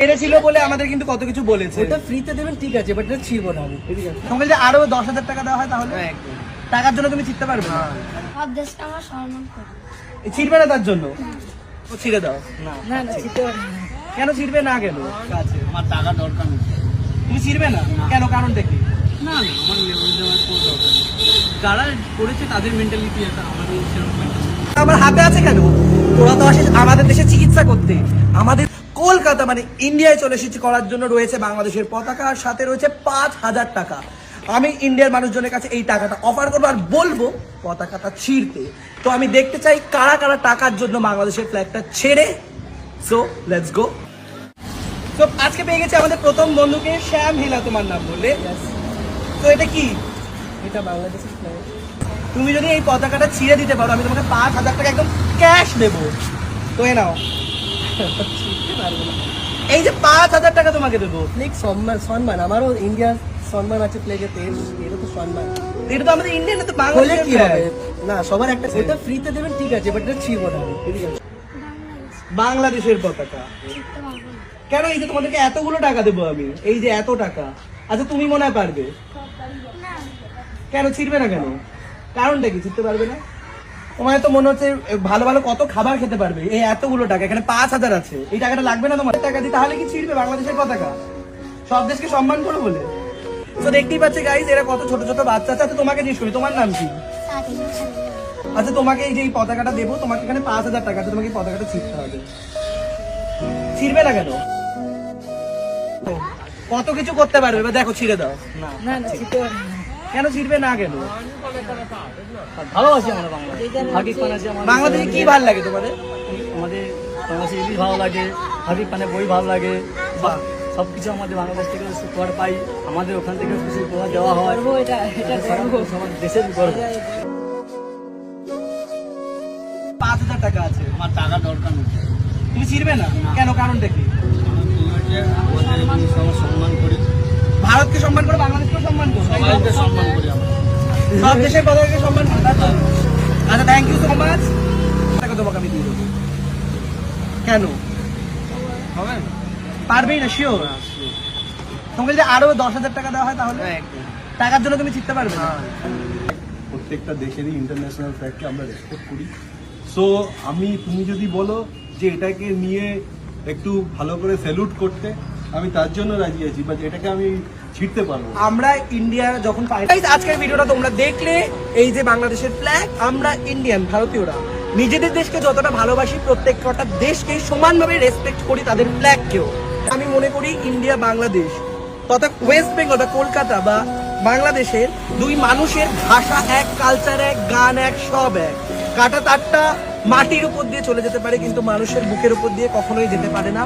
পেরেছিল বলে আমাদের কিন্তু কত কিছু বলেছে। ওটা ফ্রিতে দেবেন ঠিক আছে বাট এটা ছিড়বো না আমি। ঠিক আছে তোমাকে যদি আরও দশ হাজার টাকা দেওয়া হয় তাহলে? টাকার জন্য তুমি চিনতে পারবে? না এ ছিড়বে না তার জন্য? ও ছিঁড়ে দাও। না। না না না। কেন ছিড়বে না কেন? আমার টাকা দরকার নেই। তুমি ছিড়বে না? কেন? কারণটা কি না না আমার লেভেল কোনো দরকার নেই। যারা করেছে তাদের মেন্টালিটি একটা আমাদের সেরকম আমার হাতে আছে কেন? তোরা তো আসিস আমাদের দেশে চিকিৎসা করতে। আমাদের কলকাতা মানে ইন্ডিয়ায় চলে এসেছি করার জন্য রয়েছে বাংলাদেশের পতাকা আর সাথে রয়েছে পাঁচ হাজার টাকা। আমি ইন্ডিয়ার মানুষজনের কাছে এই টাকাটা অফার করব আর বলব পতাকাটা ছিঁড়তে। তো আমি দেখতে চাই কারা কারা টাকার জন্য বাংলাদেশের ফ্ল্যাগটা ছেড়ে। সো লেটস গো তো আজকে পেয়ে গেছে আমাদের প্রথম বন্ধুকে শ্যাম হিলা তোমার নাম বললে? তো এটা কি? এটা বাংলাদেশের flag। তুমি যদি এই পতাকাটা ছিঁড়ে দিতে পারো আমি তোমাকে পাঁচ হাজার টাকা একদম ক্যাশ দেবো। তো এ নাও। এই যে পাঁচ হাজার টাকা তোমাকে দেবো। ফ্লেগ সম্মান সম্মান। আমারও ইন্ডিয়ার সম্মান আছে ফ্লেগেতে এটা তো সম্মান। এটা তো আমাদের ইন্ডিয়ান তো বাংলাদেশ কি হবে? না সবার একটা ওটা ফ্রিতে দেবেন ঠিক আছে বাট এটা ছিড়বো না বাংলাদেশের পতাকা। কেন এই যে তোমাদেরকে এতগুলো টাকা দেবো আমি? এই যে এত টাকা। আচ্ছা তুমি মনে হয় পারবে? কেন ছিড়বে না কেন? কারণটা কি? ছিড়তে পারবে না? তোমার তো মনে হচ্ছে ভালো ভালো কত খাবার খেতে পারবে। এই এতগুলো টাকা এখানে পাঁচ হাজার আছে। এই টাকাটা লাগবে না তোমার? টাকা দিয়ে তাহলে কি ছিড়বে বাংলাদেশের পতাকা? সব দেশকে সম্মান করো বলে। তো দেখতেই পাচ্ছে গাইজ এরা কত ছোট ছোট বাচ্চা আছে। আচ্ছা তোমাকে জিজ্ঞেস করি তোমার নাম কি? আচ্ছা তোমাকে এই যে এই পতাকাটা দেবো তোমাকে এখানে পাঁচ হাজার টাকা আছে তোমাকে এই পতাকাটা ছিঁড়তে হবে। ছিঁড়বে না কেন? কত কিছু করতে পারবে এবার দেখো ছিঁড়ে দাও। না না না ছিড়তে পারব না। কেন ছিঁড়বে না কেন? ভালোবাসি আমরা বাংলা পাকিস্তান আছে বাংলাদেশে কি ভালো লাগে তোমাদের? আমাদের বাংলাদেশে ইলিশ ভালো লাগে হাবিব খানের বই ভালো লাগে। বাহ। সব কিছু আমাদের বাংলাদেশ থেকে উপহার পাই। আমাদের ওখান থেকে কিছু উপহার দেওয়া হয়। দেশের গর্ব। পাঁচ হাজার টাকা আছে আমার টাকা দরকার নেই। তুমি ছিঁড়বে না? কেন? কারণ সবার সম্মান করি। ভারতকে সম্মান করে বাংলাদেশকে সম্মান সবাইকে সম্মান করি আমরা। সব দেশের পতাকাকে সম্মান করো? আচ্ছা থ্যাংক ইউ সো মাচ টাকা তোমাকে আমি দিয়ে দেবো। কেন? হবে পারবেই না? শিওর তোমাকে যদি আরও দশ হাজার টাকা দেওয়া হয় তাহলে? টাকার জন্য তুমি চিনতে পারবে না। প্রত্যেকটা দেশেরই ইন্টারন্যাশনাল ফ্ল্যাগকে আমরা রেসপেক্ট করি। সো আমি তুমি যদি বলো যে এটাকে নিয়ে একটু ভালো করে স্যালুট করতে আমি তার জন্য রাজি আছি। বাট এটাকে আমি ছিঁড়তে পারব। আমরা ইন্ডিয়া যখন আজকের ভিডিওটা তোমরা দেখলে, এই যে বাংলাদেশের ফ্ল্যাগ আমরা ইন্ডিয়ান ভারতীয়রা। নিজেদের দেশকে যতটা ভালোবাসি প্রত্যেক কটা দেশকে সমানভাবে রেসপেক্ট করি তাদের ফ্ল্যাগকেও আমি মনে করি ইন্ডিয়া বাংলাদেশ, তথা ওয়েস্ট বেঙ্গল বা কলকাতা বা বাংলাদেশের দুই মানুষের ভাষা এক কালচার এক, গান এক, সব এক। কাটা তারটা মাটির উপর দিয়ে চলে যেতে পারে, কিন্তু মানুষের বুকের উপর দিয়ে কখনোই যেতে পারে না।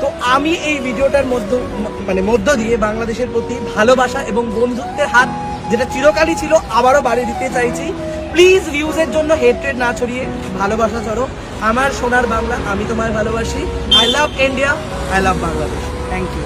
তো আমি এই ভিডিওটার মধ্য মানে মধ্য দিয়ে বাংলাদেশের প্রতি ভালোবাসা এবং বন্ধুত্বের হাত যেটা চিরকালই ছিল, আবারও বাড়িয়ে দিতে চাইছি। প্লিজ ভিউজের জন্য হেট্রেড না ছড়িয়ে ভালোবাসা ছড়ো আমার সোনার বাংলা, আমি তোমায় ভালোবাসি। I love India I love Bangladesh thank you